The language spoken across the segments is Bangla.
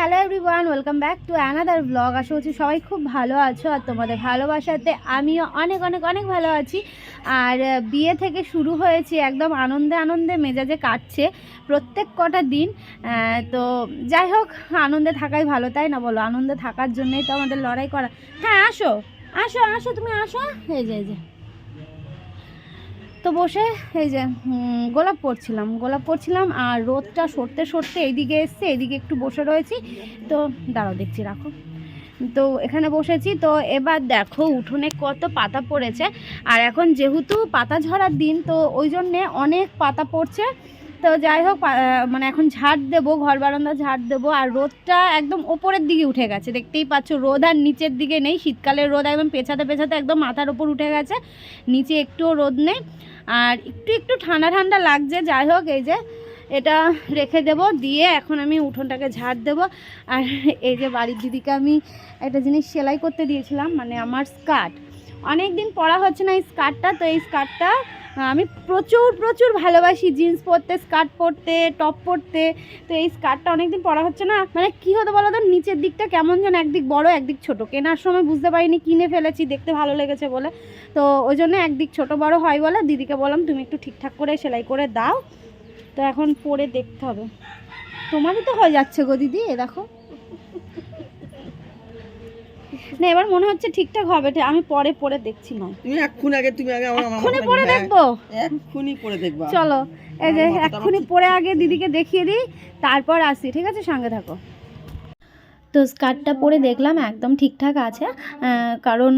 Hello everyone welcome back to another blog আশা করছি সবাই খুব ভালো আছো আর তোমাদের ভালোবাসাতে আমিও অনেক অনেক অনেক ভালো আছি। আর বিয়ে থেকে শুরু হয়েছে, একদম আনন্দে আনন্দে মেজাজে কাটছে প্রত্যেক কটা দিন। তো যাই হোক, আনন্দে থাকাই ভালো, তাই না বলো? আনন্দে থাকার জন্যই তো আমাদের লড়াই করা। হ্যাঁ আসো আসো আসো, তুমি আসো। এই যে এই যে। তো বসে এই যে গোলাপ পরছিলাম গোলাপ পরছিলাম আর রোদটা সরতে সরতে এইদিকে এসছে, এইদিকে একটু বসে রয়েছি। তো দাঁড়াও, দেখছি, রাখো। তো এখানে বসেছি। তো এবার দেখো, উঠোনে কত পাতা পড়েছে। আর এখন যেহেতু পাতা ঝরার দিন, তো ওই জন্যে অনেক পাতা পড়ছে। তো যাই হোক মানে এখন ঝাড় দেবো, ঘর বারান্দা ঝাড় দেবো। আর রোদটা একদম ওপরের দিকে উঠে গেছে। দেখতেই পাচ্ছ, রোদ আর নিচের দিকে নেই। শীতকালের রোদ একদম পেছাতে পেছাতে একদম মাথার ওপর উঠে গেছে। নিচে একটুও রোদ নেই। আর একটু একটু ঠান্ডা ঠান্ডা লাগছে, যাই হোক এই যে এটা রেখে দেব, দিয়ে এখন আমি উঠোনটাকে ঝাড় দেব। আর এই যে বাড়ির দিদিকে আমি একটা জিনিস সেলাই করতে দিয়েছিলাম মানে আমার স্কার্ট। অনেক দিন পরা হচ্ছে না এই স্কার্টটা, তো এই স্কার্টটা আমি প্রচুর প্রচুর ভালোবাসি জিন্স পরতে স্কার্ট পরতে টপ পরতে। তো এই স্কার্টটা অনেক দিন পরা হচ্ছে না। মানে কী হতো বলো তো, নিচের দিকটা কেমন যেন একদিক বড়, একদিক ছোট। কেনার সময় বুঝতে পারিনি, কিনে ফেলেছি, দেখতে ভালো লেগেছে বলে। তো ওই জন্য একদিক ছোট বড় হয় বলে, দিদিকে বললাম, তুমি একটু ঠিকঠাক করে সেলাই করে দাও। তো এখন পরে দেখতে হবে। তোমারই তো হয়ে যাচ্ছে গো দিদি, এ দেখো। না এবার মনে হচ্ছে ঠিকঠাক হবে আমি পরে পরে দেখছি না তুমি এক্ষুনি আগে তুমি আগে আমার এক্ষুনি পরে দেখব? এক্ষুনি পরে দেখবা। চলো এই যে এক্ষুনি পরে আগে দিদিকে দেখিয়ে দিই তারপর আসি ঠিক আছে? সঙ্গে থাকো। তো স্কার্টটা পরে দেখলাম একদম ঠিকঠাক আছে কারণ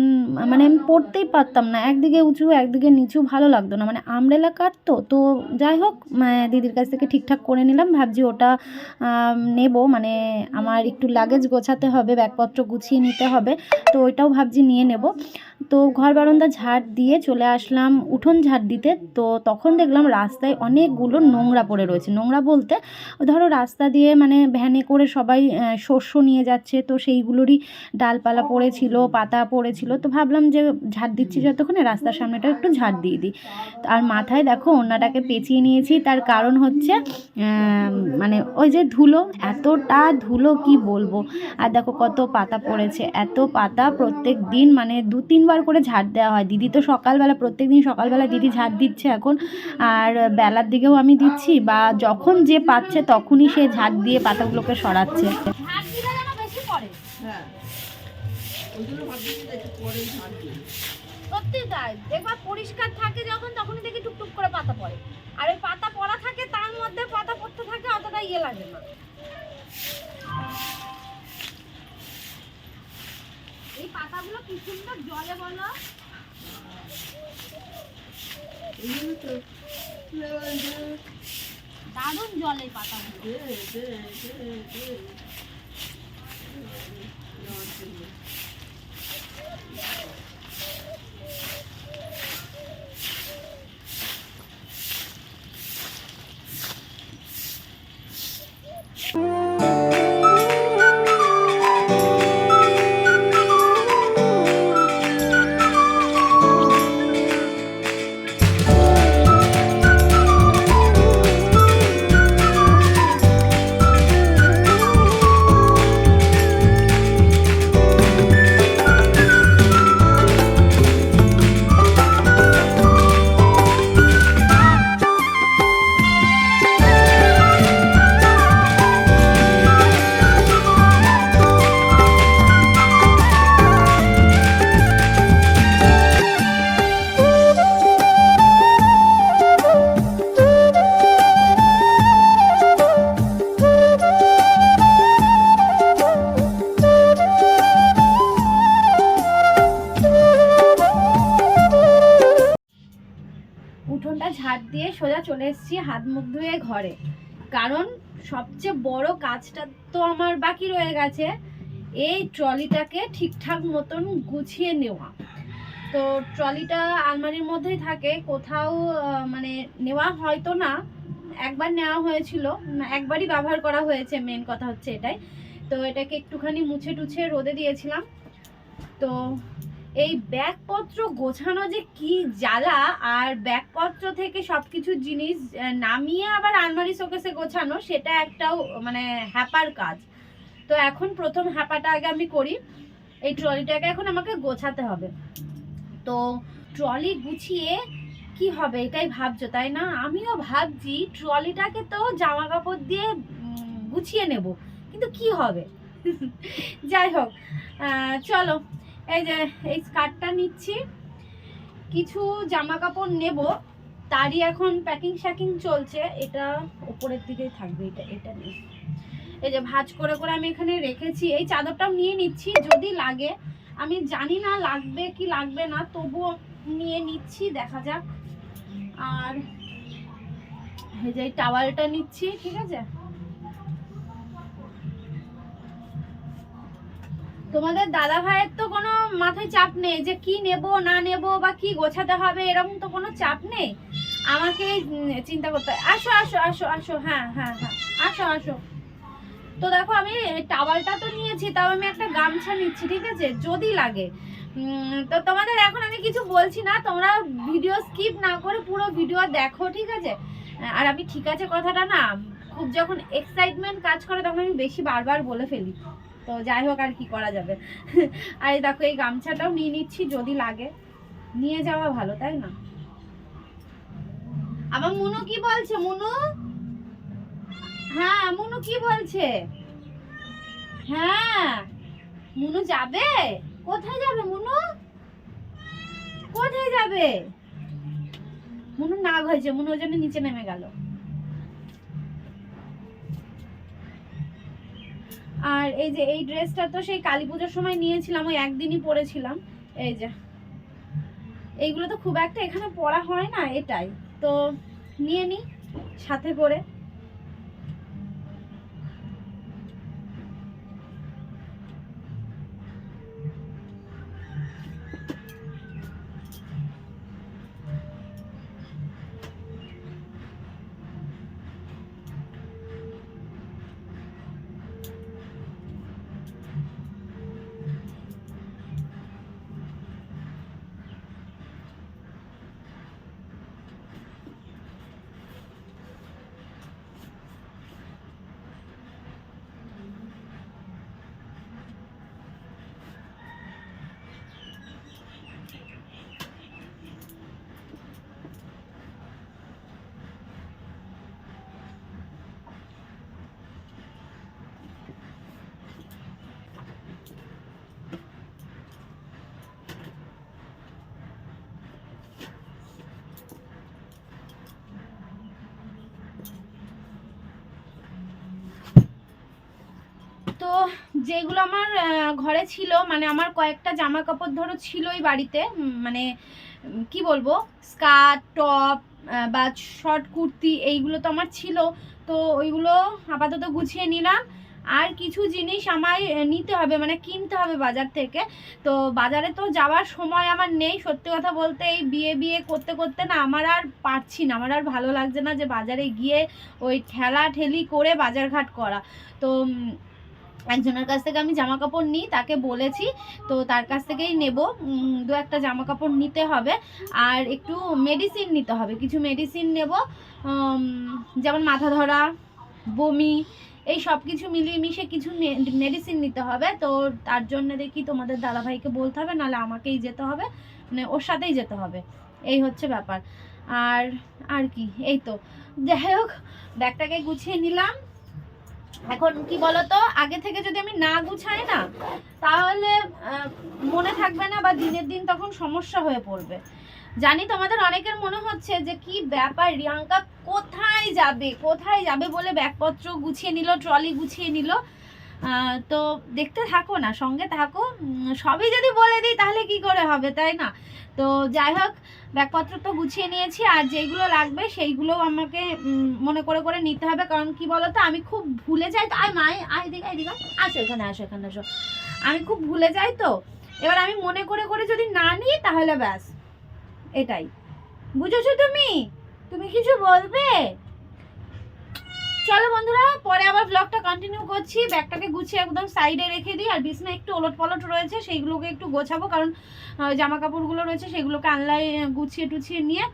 মানে আমি পরতেই পারতাম না, একদিকে উঁচু, একদিকে নিচু, ভালো লাগতো না। মানে আমরেলা কাট তো তো যাই হোক দিদির কাছ থেকে ঠিকঠাক করে নিলাম, ভাবছি ওটা নেব মানে আমার একটু লাগেজ গোছাতে হবে, ব্যাগপত্র গুছিয়ে নিতে হবে, তো ওইটাও ভাবছি নিয়ে নেব। তো ঘর বারান্দা ঝাড় দিয়ে চলে আসলাম উঠোন ঝাড় দিতে। তো তখন দেখলাম রাস্তায় অনেকগুলো নোংরা পড়ে রয়েছে। নোংরা বলতে ধরো রাস্তা দিয়ে মানে ভ্যানে করে সবাই শস্য নিয়ে যাচ্ছে। তো সেইগুলোরই ডালপালা পড়েছিল, পাতা পড়েছিল। তো ভাবলাম যে ঝাড় দিচ্ছি যতক্ষণে রাস্তার সামনেটা একটু ঝাড় দিয়ে দিই। আর মাথায় দেখো ওনাটাকে পেঁচিয়ে নিয়েছি। তার কারণ হচ্ছে মানে ওই যে ধুলো, এতটা ধুলো কি বলব? আর দেখো কত পাতা পড়েছে। এত পাতা প্রত্যেক দিন মানে দু তিনবার করে ঝাড় দেওয়া হয়। দিদি তো সকালবেলা প্রত্যেক দিন সকালবেলা দিদি ঝাড় দিচ্ছে এখন। আর বেলার দিকেও আমি দিচ্ছি বা যখন যে পাচ্ছে তখনই সে ঝাড় দিয়ে পাতাগুলোকে সরাচ্ছে। পরিষ্কার থাকে যখন, তখনই টুকটুক করে পাতা পড়ে। আর ওই পাতা পড়া থাকে, তার মধ্যে পাতা পড়তে থাকে, অতটা ইয়ে লাগে না। এই পাতাগুলো কি সুন্দর জলে বলো। দারুণ জলে পাতাগুলো। সবচেয়ে বড় কাজটা তো আমার বাকি রয়ে গেছে, এই ট্রলিটাকে ঠিকঠাক মতন গুছিয়ে নেওয়া। তো ট্রলিটা আলমারির মধ্যেই থাকে, কোথাও মানে নেওয়া হয়তো না, একবার নেওয়া হয়েছিল একবারই ব্যবহার করা হয়েছে মেন কথা হচ্ছে এটাই। তো এটাকে একটুখানি মুছে টুছে রোদে দিয়েছিলাম। তো এই ব্যাগপত্র গোছানো যে কি জ্বালা আর ব্যাগপত্র থেকে সবকিছু জিনিস নামিয়ে আবার আলমারি শোকেসে গোছানো, সেটা একটাও মানে হ্যাপার কাজ। তো এখন প্রথম হ্যাপাটা আগে আমি করি। এই ট্রলিটাকে এখন আমাকে গোছাতে হবে। তো ট্রলি গুছিয়ে কি হবে এটাই ভাবছ, তাই না? আমিও ভাবছি ট্রলিটাকে তো জামা কাপড় দিয়ে গুছিয়ে নেব। কিন্তু কি হবে? যাই হোক চলো। এই যে, এই স্কার্টটা নিচ্ছি। কিছু জামা কাপড় নেব। তারই এখন প্যাকিং শ্যাকিং চলছে। এটা উপরের দিকেই থাকবে, এটা এটা নেই এই যে, ভাঁজ করে করে আমি এখানে রেখেছি। এই চাদরটাও নিয়ে নিচ্ছি, যদি লাগে। আমি জানি না লাগবে কি লাগবে না, তবুও নিয়ে নিচ্ছি, দেখা যাক। আর এই যে টাওয়ালটা নিচ্ছি, ঠিক আছে? তোমাদের দাদা ভাইয়ের তো কোনো মাথায় চাপ নেই যে কি নেব, না নেব বা কি গোছাতে হবে, এরকম তো কোনো চাপ নেই। আমাকে চিন্তা করতে আসো আসো আসো আসো হ্যাঁ হ্যাঁ হ্যাঁ আসো আসো। তো দেখো আমি টাওয়ালটা তো নিয়েছি, তাও আমি একটা গামছা নিচ্ছি, ঠিক আছে? যদি লাগে। তো তোমাদের এখন আমি কিছু বলছি না, তোমরা ভিডিও স্কিপ না করে পুরো ভিডিও দেখো, ঠিক আছে? আর আমি ঠিক আছে কথাটা না, খুব যখন এক্সাইটমেন্ট কাজ করে, তখন আমি বেশি বারবার বলে ফেলি। তো যাই হোক আর কি করা যাবে। আর দেখো, এই গামছাটাও নিয়ে নিচ্ছি যদি লাগে। নিয়ে যাওয়া ভালো, তাই না? আবার মুনু কি বলছে, মুনু? হ্যাঁ মুনু কি বলছে? হ্যাঁ মুনু যাবে? কোথায় যাবে মুনু? কোথায় যাবে? মুনু নাগ হয়েছে মুনু ওই জন্য নিচে নেমে গেল। আর এই যে এই ড্রেসটা তো সেই কালী পুজোর সময় নিয়েছিলাম, ওই একদিনই পরেছিলাম। এই যে। এইগুলো তো খুব একটা এখানে পরা হয় না, এটাই। তো নিয়ে নি, সাথে করে। যেগুলো আমার ঘরে ছিল মানে আমার কয়েকটা জামা কাপড় ধরো ছিলই বাড়িতে মানে কি বলব, স্কার্ট, টপ বা শর্ট কুর্তি, এইগুলো তো আমার ছিল, তো ওইগুলো আপাতত গুছিয়ে নিলাম। আর কিছু জিনিস আমায় নিতে হবে মানে কিনতে হবে বাজার থেকে। তো বাজারে তো যাওয়ার সময় আমার নেই, সত্যি কথা বলতে, এই বিয়ে বিয়ে করতে করতে না আমার আর পারছি না, আমার আর ভালো লাগছে না যে বাজারে গিয়ে ওই ঠেলা ঠেলি করে বাজারঘাট করা। তো একজনের কাছ থেকে আমি জামা কাপড় নিই, তাকে বলেছি, তো তার কাছ থেকেই নেব। দু একটা জামা কাপড় নিতে হবে। আর একটু মেডিসিন নিতে হবে, কিছু মেডিসিন নেব। যেমন মাথা ধরা, বমি, এই সব কিছু মিলিয়ে মিশে কিছু মেডিসিন নিতে হবে। তো তার জন্য দেখি তোমাদের দাদাভাইকে বলতে হবে, নাহলে আমাকেই যেতে হবে মানে ওর সাথেই যেতে হবে। এই হচ্ছে ব্যাপার। আর আর কি, এই তো। যাই হোক, ব্যাগটাকে গুছিয়ে নিলাম। এখন কি বলতো, আগে থেকে যদি আমি না গুছাই না, তাহলে মনে থাকবে না বা দিনের দিন তখন সমস্যা হয়ে পড়বে। জানি তোমাদের অনেকের মনে হচ্ছে যে, কি ব্যাপার, রিয়াঙ্কা কোথায় যাবে কোথায় যাবে বলে ব্যাগপত্র গুছিয়ে নিল, ট্রলি গুছিয়ে নিল? তো দেখতে থাকো না, সঙ্গে থাকো। সবই যদি বলে দিই, তাহলে কি করে হবে, তাই না? তো যাই হোক, ব্যাগপত্র তো গুছিয়ে নিয়েছি, আর যেইগুলো লাগবে সেইগুলো আমাকে মনে করে করে নিতে হবে। কারণ কি বলতো, আমি খুব ভুলে যাই তো। আয় মায় আয় দিকে আয় দিকে আসো এখানে আসো এখানে, আসো। আমি খুব ভুলে যাই তো। এবার আমি মনে করে করে যদি না নিই, তাহলে ব্যাস, এটাই। বুঝেছ তুমি? তুমি কিছু বলবে? চলো বন্ধুরা, পরে আবার ব্লগটা কন্টিনিউ করছি। ব্যাগটাকে গুছিয়ে একদম সাইডে রেখে দিই। আর বিছনা একটু ওলট পলট রয়েছে, সেইগুলোকে একটু গোছাবো। কারণ জামা কাপড়গুলো রয়েছে সেগুলোকে আনলাই গুছিয়ে টুছিয়ে নিয়ে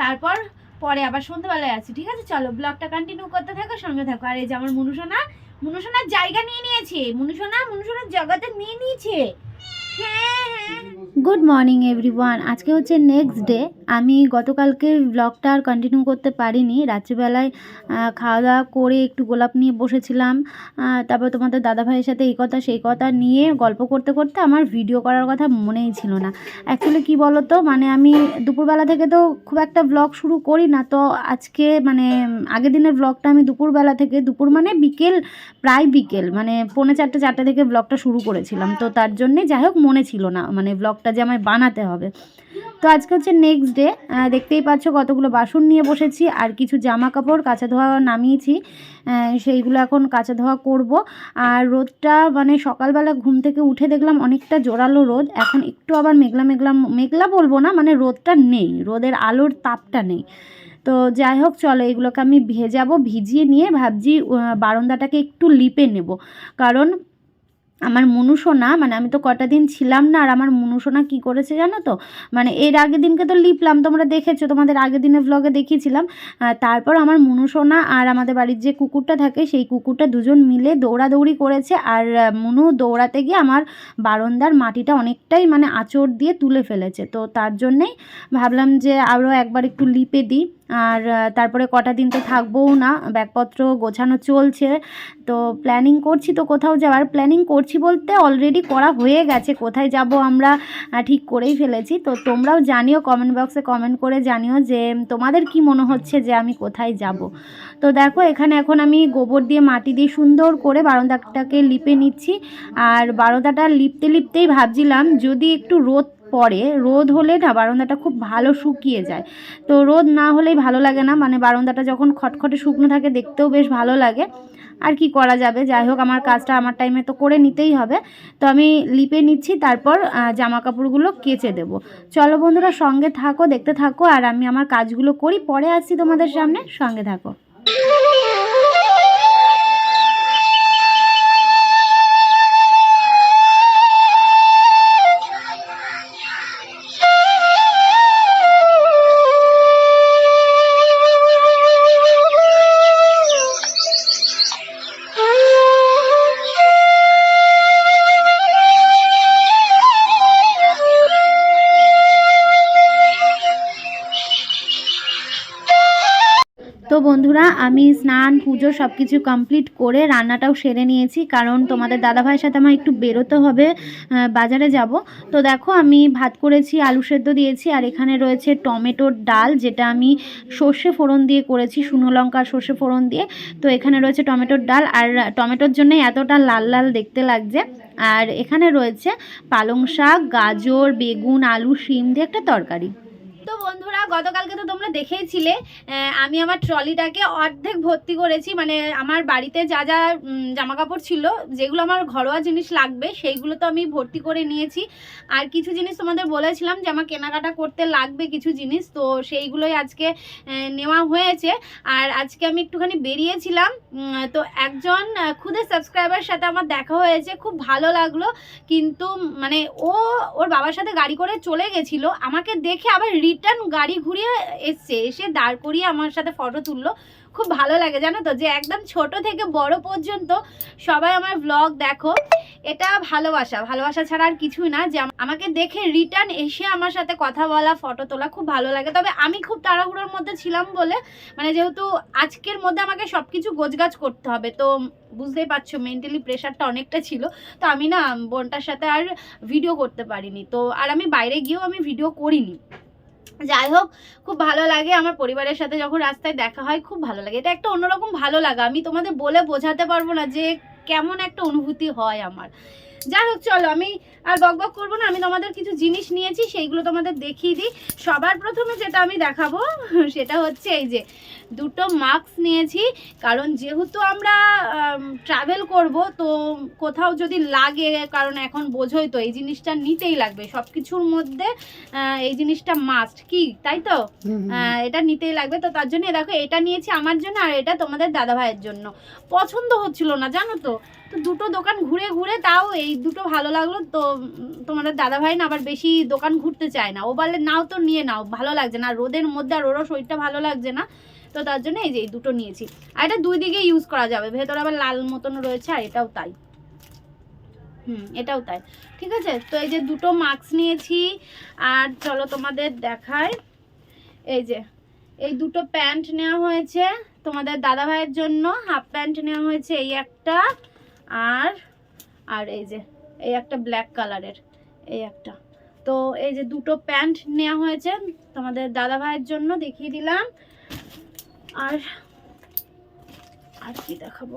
তারপর পরে আবার সন্ধ্যাবেলায় আছি ঠিক আছে? চলো ব্লগটা কন্টিনিউ করতে থাকো, সঙ্গে থাকো। আর এই যে আমার মনুষনা মুনুসোনার জায়গা নিয়ে নিয়েছে। মুনুসোনা মুনুসোনার জায়গাটা নিয়ে নিয়েছে। গুড মর্নিং এভরিওয়ান আজকে হচ্ছে নেক্সট ডে আমি গতকালকে ব্লগটা আর কন্টিনিউ করতে পারিনি। রাত্রিবেলায় খাওয়া দাওয়া করে একটু গোলাপ নিয়ে বসেছিলাম। তারপর তোমাদের দাদাভাইয়ের সাথে এই কথা, সেই কথা নিয়ে গল্প করতে করতে আমার ভিডিও করার কথা মনেই ছিল না। অ্যাকচুয়ালি কী বলো তো মানে আমি দুপুরবেলা থেকে তো খুব একটা ব্লগ শুরু করি না। তো আজকে মানে আগের দিনের ব্লগটা আমি দুপুরবেলা থেকে, দুপুর মানে বিকেল, প্রায় বিকেল মানে পৌনে চারটে চারটে থেকে ব্লগটা শুরু করেছিলাম। তো তার জন্যে যাই হোক মনে ছিল না মানে ব্লগটা যে আমায় বানাতে হবে। তো আজকে হচ্ছে নেক্সট ডে দেখতেই পাচ্ছ কতগুলো বাসন নিয়ে বসেছি, আর কিছু জামা কাপড় কাঁচা ধোয়া নামিয়েছি সেইগুলো এখন কাঁচা ধোয়া করব। আর রোদটা মানে সকালবেলা ঘুম থেকে উঠে দেখলাম অনেকটা জোরালো রোদ, এখন একটু আবার মেঘলা মেঘলা মেঘলা বলব না মানে রোদটা নেই, রোদের আলোর তাপটা নেই। তো যাই হোক, চলো এগুলোকে আমি ভেজাবো, ভিজিয়ে নিয়ে ভাবছি বারান্দাটাকে একটু লিপে নেব। কারণ আমার মনুসোনা মানে আমি তো কটা দিন ছিলাম না, আর আমার মনুসোনা কি করেছে জানো তো? মানে এর আগের দিনকে তো লিপলাম, তোমরা দেখেছ, তোমাদের আগের দিনের ব্লগে দেখিয়েছিলাম। তারপর আমার মনুসোনা আর আমাদের বাড়ির যে কুকুরটা থাকে, সেই কুকুরটা দুজন মিলে দৌড়াদৌড়ি করেছে, আর মনু দৌড়াতে গিয়ে আমার বারান্দার মাটিটা অনেকটাই মানে আঁচড় দিয়ে তুলে ফেলেছে। তো তার জন্যেই ভাবলাম যে আরও একবার একটু লিপে দিই। আর তারপরে কটা দিন তো থাকবোও না, ব্যাগপত্র গোছানো চলছে। তো প্ল্যানিং করছি তো কোথাও যাওয়ার। প্ল্যানিং করছি বলতে অলরেডি করা হয়ে গেছে, কোথায় যাব আমরা ঠিক করেই ফেলেছি। তো তোমরাও জানিও কমেন্ট বক্সে কমেন্ট করে জানিও যে, তোমাদের কি মনে হচ্ছে যে আমি কোথায় যাব। তো দেখো, এখানে এখন আমি গোবর দিয়ে মাটি দিয়ে সুন্দর করে বারান্দাটাকে লিপে নিচ্ছি। আর বারান্দাটা লিপতে লিপতেই ভাবছিলাম, যদি একটু রোদ পড়ে রোদ হলে না বারান্দাটা খুব ভালো শুকিয়ে যায়। তো রোদ না হলেই ভালো লাগে না মানে বারান্দাটা যখন খটখটে শুকনো থাকে দেখতেও বেশ ভালো লাগে। আর কি করা যাবে? যাই হোক, আমার কাজটা আমার টাইমে তো করে নিতেই হবে। তো আমি লিপে নিচ্ছি, তারপর জামা কাপড়গুলো কেচে দেব। চলো বন্ধুরা, সঙ্গে থাকো, দেখতে থাকো, আর আমি আমার কাজগুলো করি, পরে আসছি তোমাদের সামনে। সঙ্গে থাকো। আমি স্নান, পুজো সব কিছু কমপ্লিট করে রান্নাটাও সেরে নিয়েছি। কারণ তোমাদের দাদাভাইয়ের সাথে আমার একটু বেরোতে হবে বাজারে যাব। তো দেখো, আমি ভাত করেছি, আলু সেদ্ধ দিয়েছি, আর এখানে রয়েছে টমেটোর ডাল, যেটা আমি সর্ষে ফোড়ন দিয়ে করেছি, শুকনো লঙ্কা সর্ষে ফোড়ন দিয়ে। তো এখানে রয়েছে টমেটোর ডাল, আর টমেটোর জন্যই এতটা লাল লাল দেখতে লাগছে। আর এখানে রয়েছে পালং শাক, গাজর, বেগুন, আলু, শিম দিয়ে একটা তরকারি। তো বন্ধুরা, গতকালকে তো তোমরা দেখেইছিলে আমি আমার ট্রলিটাকে অর্ধেক ভর্তি করেছি মানে আমার বাড়িতে যা যা জামা কাপড় ছিল, যেগুলো আমার ঘরোয়া জিনিস লাগবে, সেইগুলো তো আমি ভর্তি করে নিয়েছি। আর কিছু জিনিস তোমাদের বলেছিলাম যে আমার কেনাকাটা করতে লাগবে কিছু জিনিস, তো সেইগুলোই আজকে নেওয়া হয়েছে। আর আজকে আমি একটুখানি বেরিয়েছিলাম তো একজন খুদে সাবস্ক্রাইবার সাথে আমার দেখা হয়েছে, খুব ভালো লাগল, কিন্তু মানে ও, ওর বাবার সাথে গাড়ি করে চলে গেছিল, আমাকে দেখে আবার রিটার্ন গাড়ি ঘুরিয়ে এসছে, এসে দাঁড় করিয়ে আমার সাথে ফটো তুললো। খুব ভালো লাগে জানো তো যে একদম ছোট থেকে বড় পর্যন্ত সবাই আমার ব্লগ দেখো। এটা ভালোবাসা ভালোবাসা ছাড়া আর কিছুই না যে আমাকে দেখে রিটার্ন এসে আমার সাথে কথা বলা ফটো তোলা খুব ভালো লাগে। তবে আমি খুব তাড়াহুড়োর মধ্যে ছিলাম বলে মানে যেহেতু আজকের মধ্যে আমাকে সব কিছু গোছগাছ করতে হবে, তো বুঝতেই পারছ মেন্টালি প্রেশারটা অনেকটা ছিল। তো আমি না বোনটার সাথে আর ভিডিও করতে পারিনি। তো আর আমি বাইরে গিয়েও আমি ভিডিও করিনি। যাই হোক, খুব ভালো লাগে আমার পরিবারের সাথে যখন রাস্তায় দেখা হয়, খুব ভালো লাগে। এটা একটা অন্যরকম ভালো লাগা। আমি তোমাদের বলে বোঝাতে পারব না যে কেমন একটা অনুভূতি হয় আমার। যাই হোক চলো আমি আর বক বক করব না আমি তোমাদের কিছু জিনিস নিয়েছি সেইগুলো তোমাদের দেখিয়ে দিই। সবার প্রথমে যেটা আমি দেখাবো সেটা হচ্ছে এই যে দুটো মাস্ক নিয়েছি কারণ যেহেতু আমরা ট্রাভেল করব তো কোথাও যদি লাগে কারণ এখন বোঝোই তো এই জিনিসটা নিতেই লাগবে সব কিছুর মধ্যে এই জিনিসটা মাস্ট কি তাই তো? এটা নিতেই লাগবে তো তার জন্য দেখো এটা নিয়েছি আমার জন্য আর এটা তোমাদের দাদা ভাইয়ের জন্য। পছন্দ হচ্ছিল না জানো তো? তো দুটো দোকান ঘুরে ঘুরে তাও এই দুটো ভালো লাগল। তো তোমাদের দাদা ভাই না আবার বেশি দোকান ঘুরতে চায় না। ও বলে, নাও তো, নিয়ে নাও, ভালো লাগছে না। রোদের মধ্যে আর ওরও শরীরটা ভালো লাগছে না। তো তার জন্য এই যে, এই দুটো নিয়েছি। আর এটা দুই দিকে ইউজ করা যাবে। ভেতরে আবার লাল মতন রয়েছে, আর এটাও তাই। হুম, এটাও তাই। ঠিক আছে? তো এই যে দুটো মাস্ক নিয়েছি। আর চলো তোমাদের দেখায় এই যে, এই দুটো প্যান্ট নেওয়া হয়েছে তোমাদের দাদা ভাইয়ের জন্য। হাফ প্যান্ট নেওয়া হয়েছে এই একটা। আর আর এই যে, এই একটা ব্ল্যাক কালারের এই একটা। তো এই যে দুটো প্যান্ট নেওয়া হয়েছে তোমাদের দাদা ভাইয়ের জন্য, দেখিয়ে দিলাম। আর আর কি দেখাবো?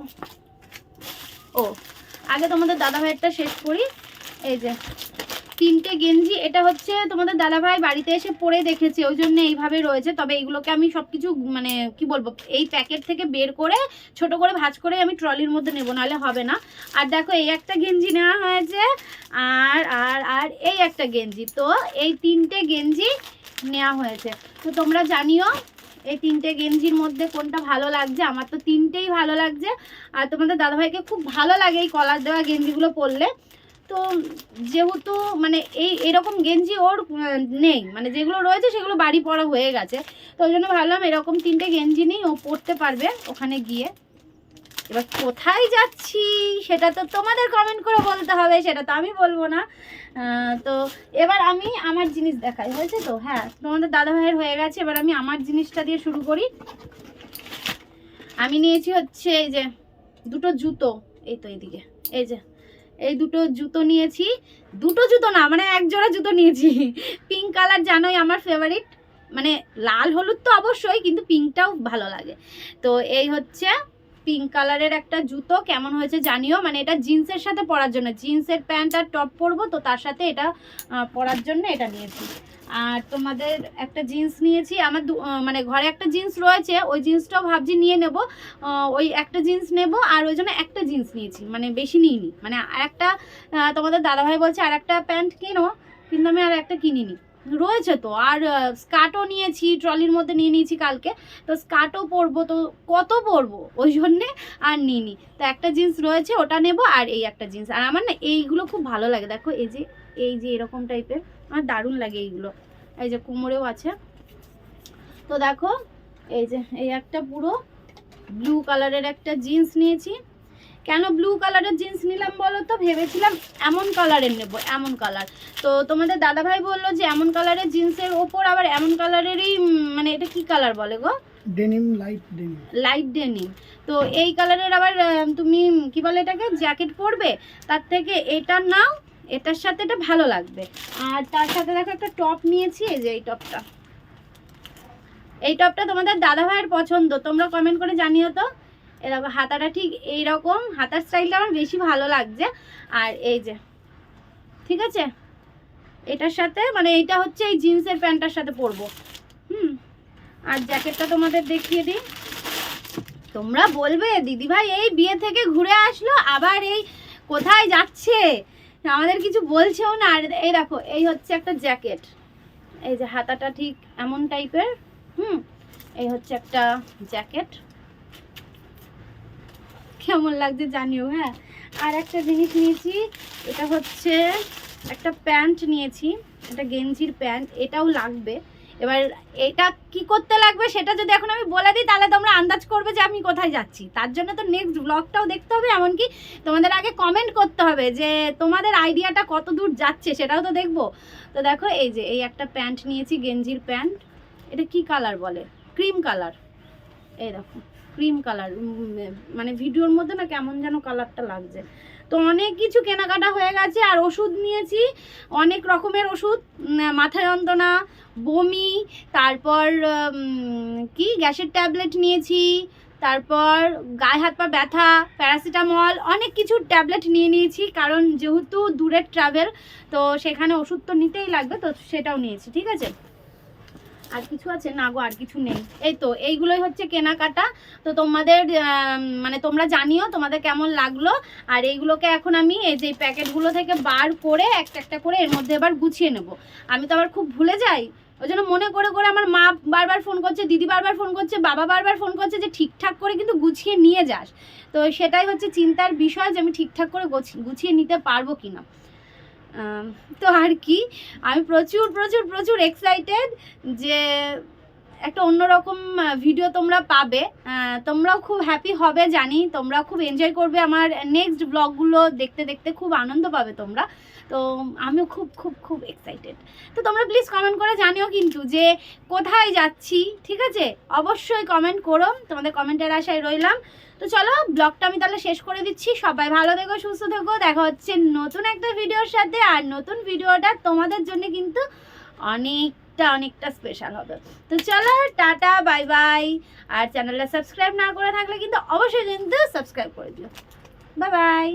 ও, আগে তোমাদের দাদা ভাইয়েরটা শেষ করি। এই যে তিনটে গেঞ্জি, এটা হচ্ছে তোমাদের দাদাভাই বাড়িতে এসে পরে দেখেছে, ওই জন্য এইভাবে রয়েছে। তবে এইগুলোকে আমি সব কিছু মানে কি বলব, এই প্যাকেট থেকে বের করে, ছোট করে ভাঁজ করে আমি ট্রলির মধ্যে নেব, নাহলে হবে না। আর দেখো, এই একটা গেঞ্জি নেওয়া হয়েছে, আর আর আর এই একটা গেঞ্জি। তো এই তিনটে গেঞ্জি নেওয়া হয়েছে। তো তোমরা জানিও, এই তিনটে গেঞ্জির মধ্যে কোনটা ভালো লাগছে? আমার তো তিনটেই ভালো লাগছে। আর তোমাদের দাদাভাইকে খুব ভালো লাগে এই কলার দেওয়া গেঞ্জিগুলো পরলে। তো যেহেতু মানে এই এরকম গেঞ্জি ওর নেই। মানে যেগুলো রয়েছে সেগুলো বাড়ি পরা হয়ে গেছে। তো ওই জন্য ভাবলাম এরকম তিনটে গেঞ্জি নেই ও পরতে পারবে ওখানে গিয়ে। এবার কোথায় যাচ্ছি সেটা তো তোমাদের কমেন্ট করে বলতে হবে, সেটা তো আমি বলব না। তো এবার আমি আমার জিনিস দেখাই, হয়েছে তো? হ্যাঁ তোমাদের দাদা ভাইয়ের হয়ে গেছে। এবার আমি আমার জিনিসটা দিয়ে শুরু করি। আমি নিয়েছি হচ্ছে এই যে দুটো জুতো। এই তো এইদিকে এই যে এই দুটো জুতো নিয়েছি। দুটো জুতো না মানে এক জোড়া জুতো নিয়েছি। পিঙ্ক কালার জানোই আমার ফেভারিট মানে লাল হলুদ তো অবশ্যই, কিন্তু পিঙ্কটাও ভালো লাগে। তো এই হচ্ছে পিঙ্ক কালারের একটা জুতো, কেমন হয়েছে জানিও। মানে এটা জিন্সের সাথে পরার জন্য। জিন্সের প্যান্ট আর টপ পরবো, তো তার সাথে এটা পরার জন্য এটা নিয়েছি। আর তোমাদের একটা জিন্স নিয়েছি। আমার মানে ঘরে একটা জিন্স রয়েছে, ওই জিন্সটাও ভাবছি নিয়ে নেব। ওই একটা জিন্স নেব, আর ওই জন্য একটা জিন্স নিয়েছি। মানে বেশি নিইনি। মানে একটা তোমাদের দাদাভাই বলছে আর একটা প্যান্ট কিনো। কিন্তু আমি আর একটা কিনিনি। রয়েছে তো। আর স্কার্টও নিয়েছি, ট্রলির মধ্যে নিয়ে নিয়েছি কালকে। তো স্কার্টও পরবো তো, কত পরবো? ওই জন্যে আর নিইনি। তো একটা জিন্স রয়েছে, ওটা নেব আর এই একটা জিন্স। আর আমার না এইগুলো খুব ভালো লাগে। দেখো, এই যে এই যে এরকম টাইপের, আমার দারুণ লাগে এইগুলো। এই যে কোমরেও আছে। তো দেখো, এই যে, এই একটা পুরো ব্লু কালারের একটা জিন্স নিয়েছি। কেন ব্লু কালারের জিন্স নিলাম বলো তো? ভেবেছিলাম এমন কালারের নেব এমন কালার তো তোমাদের দাদাভাই বলল যে এমন কালারের জিন্সের ওপর আবার এমন কালারেরই মানে এটা কি কালার বলে গো? Denim light denim light denim তো এই কালারের আবার তুমি কি বলে এটাকে জ্যাকেট পরবে? তার থেকে এটা নাও এটার সাথে এটা ভালো লাগবে। আর তার সাথে দেখো একটা টপ নিয়েছি এই যে এই টপটা এই টপটা তোমাদের দাদা ভাইয়ের পছন্দ তোমরা কমেন্ট করে জানিও তো। এরকম হাতাটা ঠিক এইরকম, হাতার স্টাইলটা আমার বেশি ভালো লাগছে। আর এই যে, ঠিক আছে? এটার সাথে মানে এইটা হচ্ছে এই জিন্সের প্যান্টটার সাথে পরবো। হুম? আর জ্যাকেটটা তোমাদের দেখিয়ে দিই। তোমরা বলবে, দিদিভাই, এই বিয়ে থেকে ঘুরে আসলো, আবার এই কোথায় যাচ্ছে? আমাদের কিছু বলছেও না। আর এই দেখো, এই হচ্ছে একটা জ্যাকেট। এই যে হাতাটা ঠিক এমন টাইপের হুম? এই হচ্ছে একটা জ্যাকেট। কেমন লাগছে জানিও হ্যাঁ? আর একটা জিনিস নিয়েছি, এটা হচ্ছে একটা প্যান্ট নিয়েছি, একটা গেঞ্জির প্যান্ট, এটাও লাগবে। এবার এটা কি করতে লাগবে সেটা যদি এখন আমি বলে দিই, তাহলে তোমরা আন্দাজ করবে যে আমি কোথায় যাচ্ছি। তার জন্য তো নেক্সট ব্লগটাও দেখতে হবে, এমনকি তোমাদের আগে কমেন্ট করতে হবে যে তোমাদের আইডিয়াটা কত দূর যাচ্ছে সেটাও তো দেখব। তো দেখো, এই যে, এই একটা প্যান্ট নিয়েছি, গেঞ্জির প্যান্ট। এটা কি কালার বলে? ক্রিম কালার এই দেখো। ক্রিম কালার মানে ভিডিওর মধ্যে না কেমন যেন কালারটা লাগছে। তো অনেক কিছু কেনাকাটা হয়ে গেছে, আর ওষুধ নিয়েছি, অনেক রকমের ওষুধ মাথা যন্ত্রণা, বমি, তারপর কি, গ্যাসের ট্যাবলেট নিয়েছি, তারপর গায়ে হাত পা ব্যথা, প্যারাসিটামল, অনেক কিছু ট্যাবলেট নিয়ে নিয়েছি, কারণ যেহেতু দূরের ট্রাভেল তো সেখানে ওষুধ তো নিতেই লাগবে, তো সেটাও নিয়েছি, ঠিক আছে? আর কিছু আছে? না গো, আর কিছু নেই। এই তো, এইগুলোই হচ্ছে কেনাকাটা। তো তোমাদের মানে তোমরা জানিও তোমাদের কেমন লাগল। আর এইগুলোকে এখন আমি এই যে প্যাকেটগুলো থেকে বার করে একটা একটা করে এর মধ্যে এবার গুছিয়ে নেব। আমি তো আবার খুব ভুলে যাই। ওই জন্য মনে করে করে আমার মা বারবার ফোন করছে, দিদি বারবার ফোন করছে, বাবা বারবার ফোন করছে যে ঠিকঠাক করে কিন্তু গুছিয়ে নিয়ে যাস। তো সেটাই হচ্ছে চিন্তার বিষয় যে আমি ঠিকঠাক করে গুছিয়ে নিতে পারব কিনা। তো আর কি আমি প্রচুর প্রচুর প্রচুর এক্সাইটেড যে একটা অন্যরকম ভিডিও তোমরা পাবে। তোমরাও খুব হ্যাপি হবে জানি। তোমরা খুব এনজয় করবে। আমার নেক্সট ব্লগগুলো দেখতে দেখতে খুব আনন্দ পাবে তোমরা। তো আমিও খুব খুব খুব এক্সাইটেড তো তোমরা প্লিজ কমেন্ট করে জানিও কিন্তু যে কোথায় যাচ্ছি, ঠিক আছে? অবশ্যই কমেন্ট করো। তোমাদের কমেন্টের আশায় রইলাম। তো চলো ব্লগটা আমি তাহলে শেষ করে দিচ্ছি। সবাই ভালো থেকো, সুস্থ থেকো। দেখা হচ্ছে নতুন একটা ভিডিওর সাথে। আর নতুন ভিডিওটা তোমাদের জন্য কিন্তু অনেকটা অনেকটা স্পেশাল হবে। তো চলো, টাটা বাই বাই আর চ্যানেলটা সাবস্ক্রাইব না করে থাকলে কিন্তু অবশ্যই কিন্তু সাবস্ক্রাইব করে দিও। Bye bye